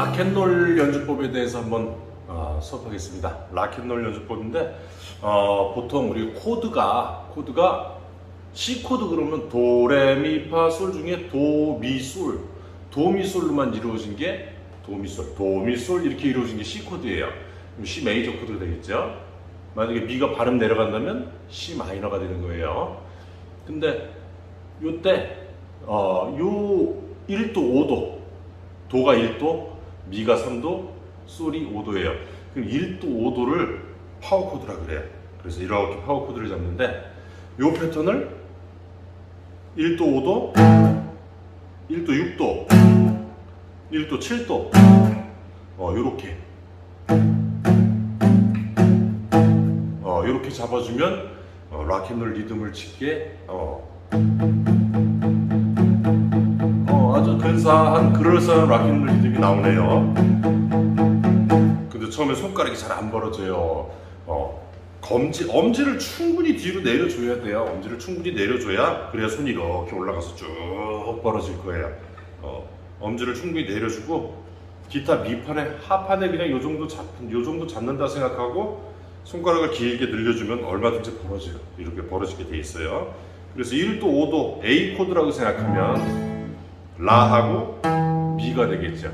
락앤롤 연주법에 대해서 한번 어, 수업하겠습니다. 락앤롤 연주법인데 어, 보통 우리 코드가 코드가 C 코드 그러면 도레미파솔 중에 도미솔 도미솔로만 이루어진 게 도미솔 도미솔 이렇게 이루어진 게 C 코드예요. 그럼 C 메이저 코드가 되겠죠. 만약에 미가 발음 내려간다면 C 마이너가 되는 거예요. 근데 요때 어, 요 1도 5도 도가 1도, 미가 3도, 솔이 5도예요. 그럼 1도, 5도를 파워 코드라 그래요. 그래서 이렇게 파워 코드를 잡는데 요 패턴을 1도, 5도, 1도, 6도, 1도, 7도 어, 요렇게 어, 요렇게 잡아주면 어, 락앤롤 리듬을 치게 어, 근사한 그럴싸한 락앤롤 리듬이 나오네요. 근데 처음에 손가락이 잘 안 벌어져요. 어, 검지, 엄지를 충분히 뒤로 내려줘야 돼요. 엄지를 충분히 내려줘야 그래야 손이 이렇게 올라가서 쭉 벌어질 거예요. 어, 엄지를 충분히 내려주고 기타 밑판에 하판에 그냥 요 정도 잡, 요 정도 잡는다 생각하고 손가락을 길게 늘려주면 얼마든지 벌어져요. 이렇게 벌어지게 돼 있어요. 그래서 1도, 5도 A 코드라고 생각하면 라하고 미가 되겠죠.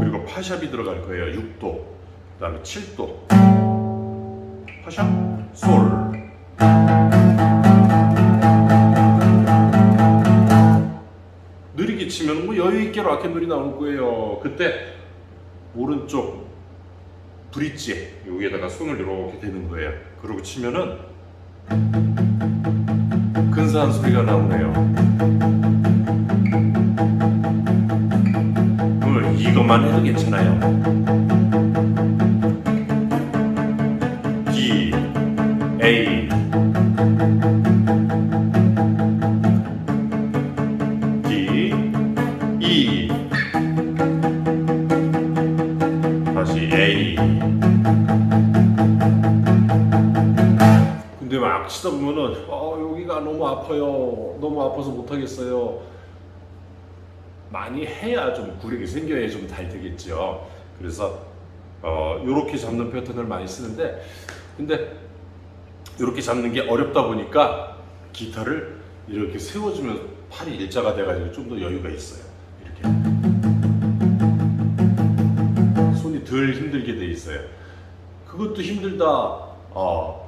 그리고 파샵이 들어갈 거예요. 6도, 그 다음에 7도. 파샵, 솔. 느리게 치면 뭐 여유 있게 락앤롤이 나올 거예요. 그때 오른쪽 브릿지 여기에다가 손을 이렇게 대는 거예요. 그러고 치면은 근사한 소리가 나오네요. 오늘 이것만 해도 괜찮아요. 아파요. 너무 아파서 못 하겠어요. 많이 해야 좀 구력이 생겨야 좀 잘 되겠죠. 그래서 어, 이렇게 잡는 패턴을 많이 쓰는데 근데 이렇게 잡는 게 어렵다 보니까 기타를 이렇게 세워주면 팔이 일자가 돼가지고 좀 더 여유가 있어요. 이렇게 손이 덜 힘들게 돼 있어요. 그것도 힘들다. 어,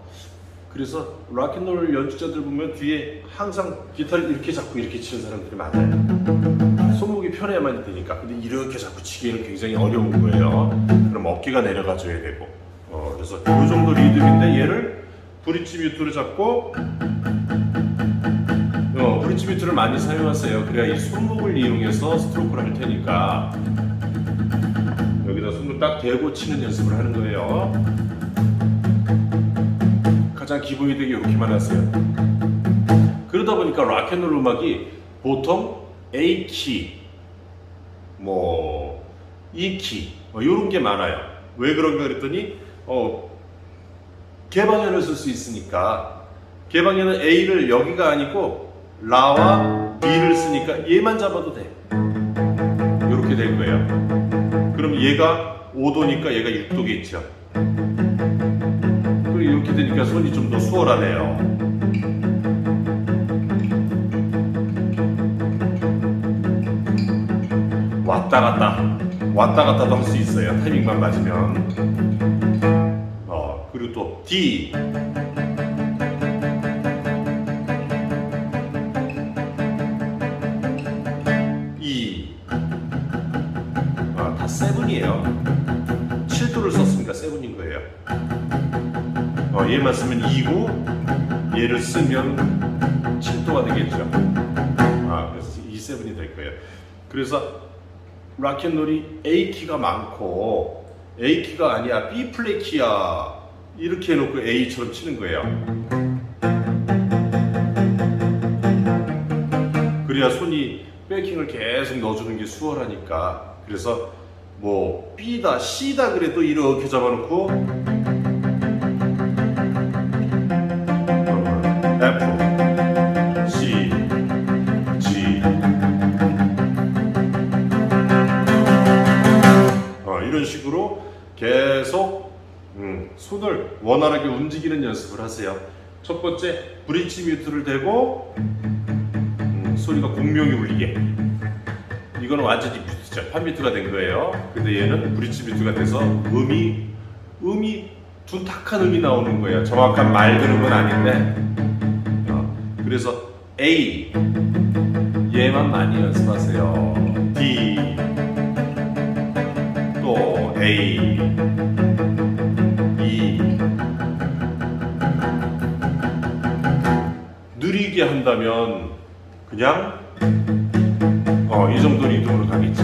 그래서 락앤롤 연주자들 보면 뒤에 항상 기타를 이렇게 잡고 이렇게 치는 사람들이 많아요. 손목이 편해야만 되니까. 근데 이렇게 잡고 치기에는 굉장히 어려운 거예요. 그럼 어깨가 내려가줘야 되고. 어, 그래서 이 정도 리듬인데 얘를 브릿지 뮤트를 잡고 어, 브릿지 뮤트를 많이 사용하세요. 그래야 이 손목을 이용해서 스트로크를 할 테니까 여기다 손을 딱 대고 치는 연습을 하는 거예요. 가장 기본이 되게 이렇게만 하세요. 그러다 보니까 락앤롤 음악이 보통 A 키, 뭐 E 키, 뭐 이런 게 많아요. 왜 그런가 그랬더니 어, 개방현을 쓸 수 있으니까 개방현은 A를 여기가 아니고 라와 B를 쓰니까 얘만 잡아도 돼. 이렇게 될 거예요. 그럼 얘가 5도니까 얘가 6도겠죠. 이렇게 되니까 손이 좀 더 수월하네요. 왔다 갔다 왔다 갔다도 할 수 있어요. 타이밍만 맞으면. 어 그리고 또 D 얘만 쓰면 2고 얘를 쓰면 7도가 되겠죠. 아, 그래서 E7이 될 거예요. 그래서 락앤롤이 A 키가 많고 A 키가 아니야 B 플랫 키야 이렇게 해놓고 A처럼 치는 거예요. 그래야 손이 백킹을 계속 넣어주는 게 수월하니까 그래서 뭐 B다 C다 그래도 이렇게 잡아놓고 F C G 어, 이런 식으로 계속 음, 손을 원활하게 움직이는 연습을 하세요. 첫 번째 브릿지 뮤트를 대고 음, 소리가 공명이 울리게 이거는 완전히 뮤트죠. 판뮤트가 된 거예요. 근데 얘는 브릿지 뮤트가 돼서 음이 음이 둔탁한 음이 나오는 거예요. 정확한 말 들은 건 아닌데 어, 그래서 A 얘만 많이 연습하세요. D 또 A E 느리게 한다면 그냥 어, 이 정도 리듬으로 가겠죠.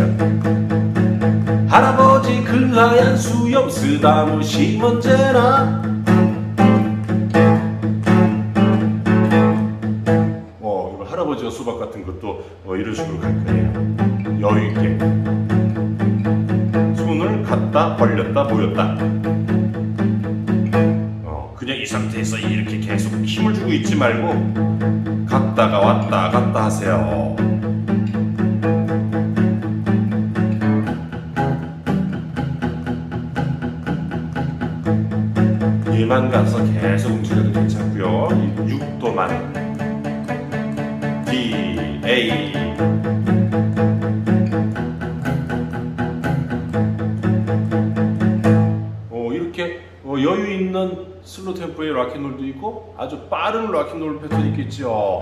할아버지 그 하얀 수염 쓰다 무시 언제나 수박 같은 것도 어, 이런 식으로 갈 거예요. 여유 있게 손을 갖다 벌렸다 모였다. 어, 그냥 이 상태에서 이렇게 계속 힘을 주고 있지 말고 갔다가 왔다 갔다 하세요. 얘만 가서 계속 움직여도 괜찮고요. 6도만 D A 어, 이렇게 어, 여유 있는 슬로 템포의 락앤롤도 있고 아주 빠른 락앤롤 패턴이 있겠죠.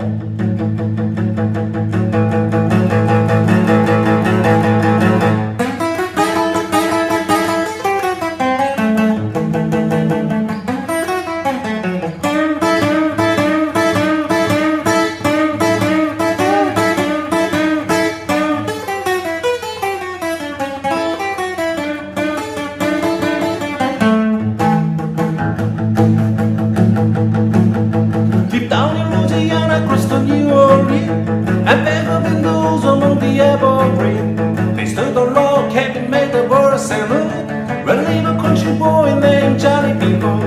A salute. When a country boy named Johnny People,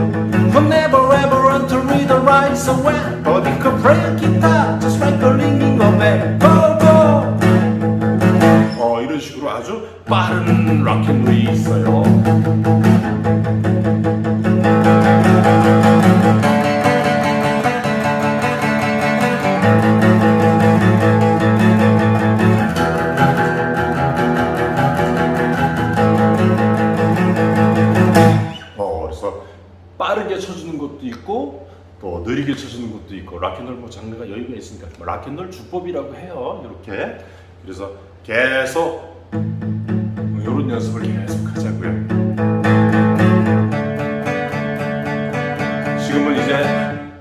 who never ever run to read or write so well, but he could play a guitar just like a ringing of bell. Go go. 어 이런 식으로 아주 빠른 락앤롤이 있어요. 여유가 있으니까 뭐 락앤롤 주법이라고 해요. 이렇게. 그래서 계속 이런 연습을 계속 하자고요. 지금은 이제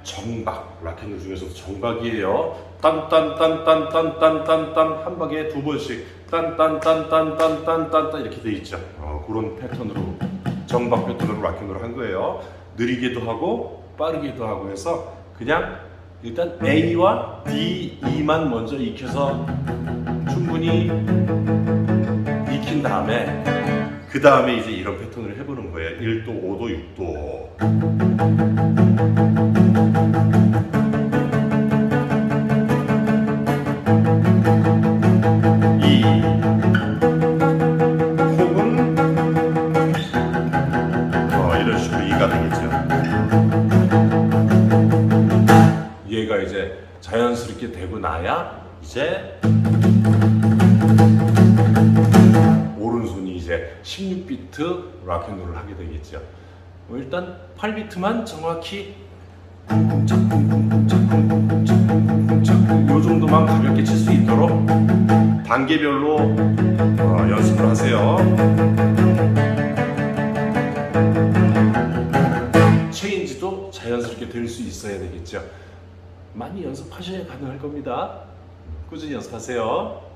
정박 락앤롤 중에서도 정박이에요. 딴딴딴딴딴딴딴딴 한 박에 두 번씩 딴딴딴딴딴딴딴 이렇게 돼 있죠. 어, 그런 패턴으로 정박 패턴으로 락앤롤을 한 거예요. 느리게도 하고 빠르게도 하고 해서 그냥 일단 A와 D, E만 먼저 익혀서 충분히 익힌 다음에 그 다음에 이제 이런 패턴을 해보는 거예요. 1도, 5도, 6도. 얘가 이제 자연스럽게 되고 나야 이제 오른손이 이제 16비트 락앤롤을 하게 되겠죠. 어, 일단 8비트만 정확히 요 정도만 가볍게 칠 수 있도록 단계별로 어, 연습을 하세요. 체인지도 자연스럽게 될 수 있어야 되겠죠. 많이 연습하셔야 가능할 겁니다. 꾸준히 연습하세요.